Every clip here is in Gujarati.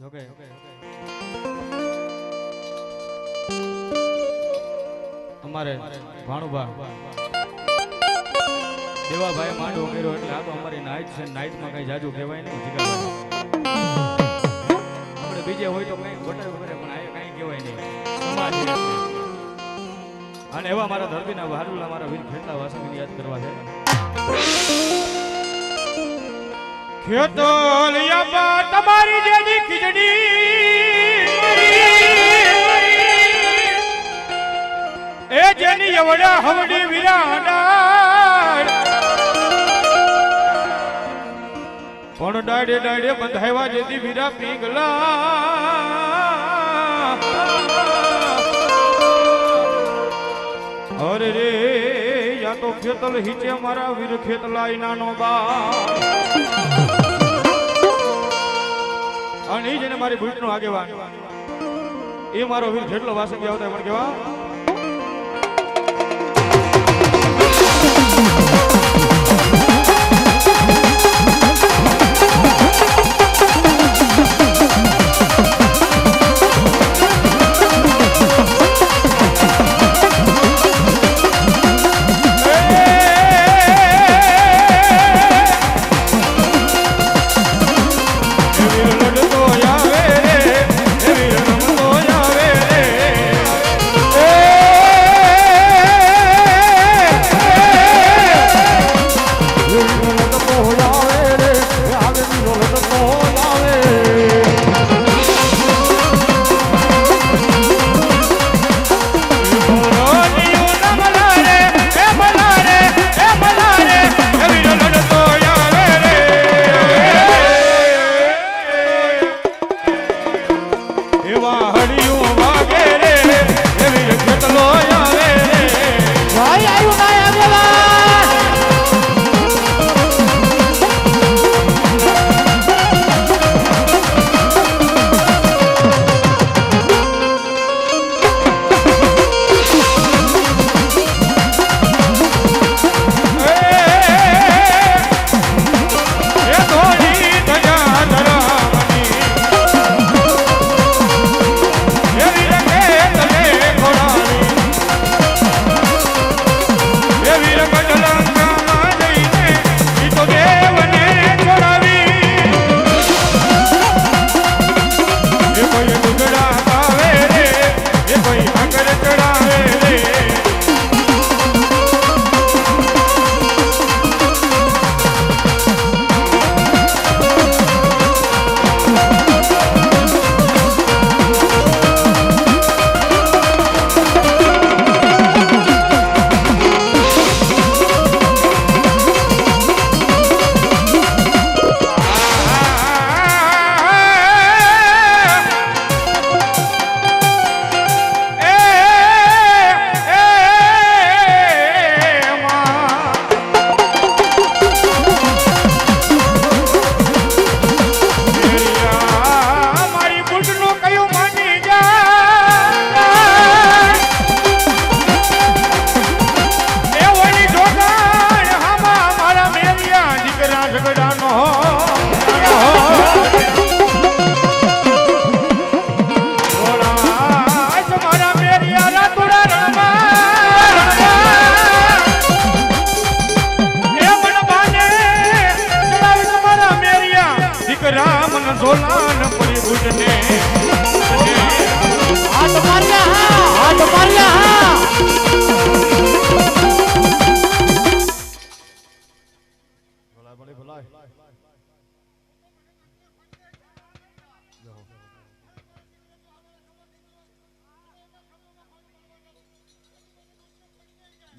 જોકે અમારે ભાણુભા. દેવાભાઈ માંડવો કર્યો એટલે આ તો અમારી નાઈટ છે. નાઈટમાં કઈ જાજુ કહેવાય નહીં. આપણે બીજે હોય તો કઈ ગોટાળો કરે પણ આ કઈ કહેવાય નહીં. સમાજ અને એવા મારા ધરતીના વારુલા મારા વીર ખેતા વાસંગની યાદ કરવા છે. ખેતલિયા તમારી જેની ખીચડી. એ જેની યવડા હવડી વિરાડાડ પણ ડાડે ડાડે બંધાવ્યા જેથી વીરા પીગલા. અરે રે, યા તો ખેતલ હિચે મારા વીર ખેતલાઈ નાનો બા અને ઈ જેને મારી ભૂટનો આગેવાન. એ મારો વીર જેટલો વાસંગી આવતા પણ કેવા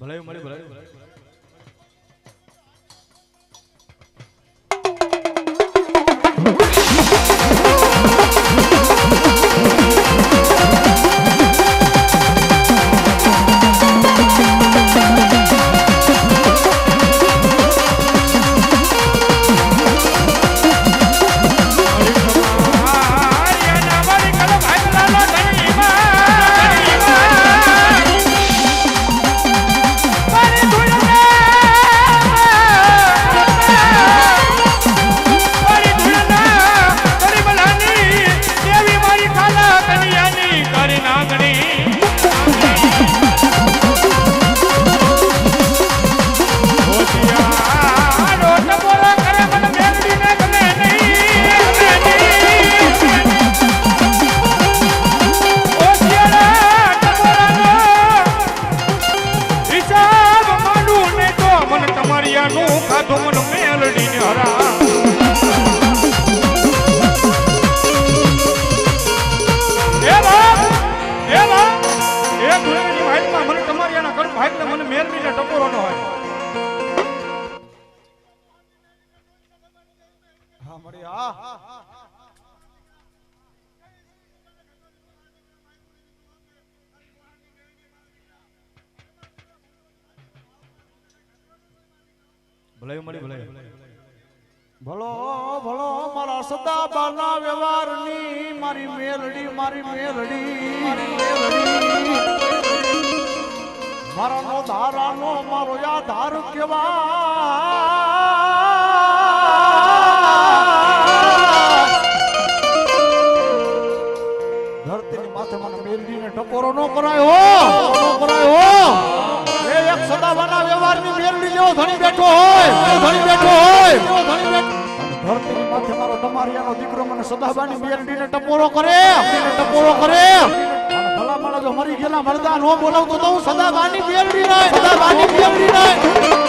ભલાઈ મળી ભલાઈ હાઈક ને મને મેરવીને ટપોરો નો ભલો ભલો, મારા સદા બાના વ્યવહારની મારી મેલડી મારી મેલડી મારી મેલડી મારા નો ધારાનો મારો યાધાર કેવા ધરતીની માથે મને મેલડીને ટકોરો નો કરાયો નો કરાયો એ એક સદાવાના વ્યવહારની મેલડી જેવો ધણી બેઠો હોય. ધણી બેઠો હોય. ધણી બેઠો ધરતીની માથે મારો તમારિયાનો દીકરો મને સદાબાની મેલડીને ટપોરો કરે. ટપોરો કરે. જો મરી ગયેલા મરદા નો બોલાવતો તો હું સદાબાની મેલડી રહે સદાબાની મેલડી રહે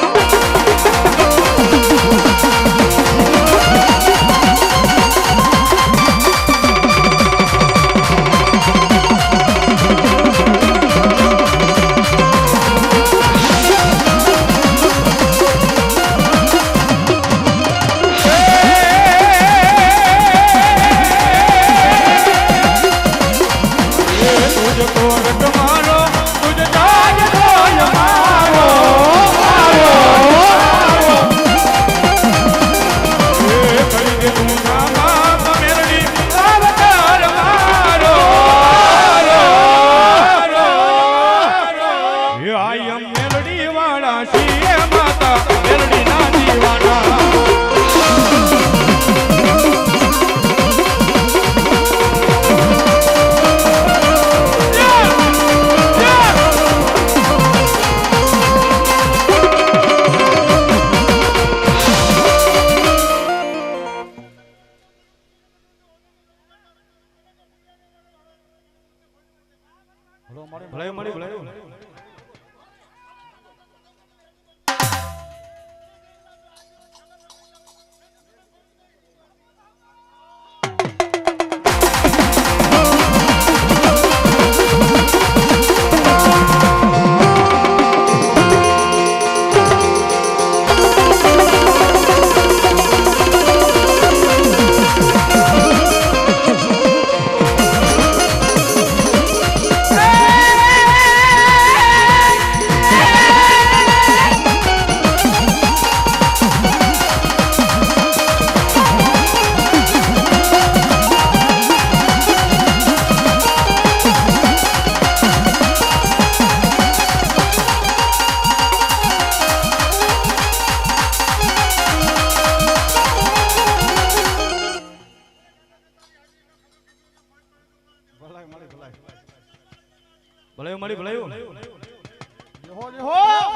ભલાઈ મળી ભલાઈ જેહો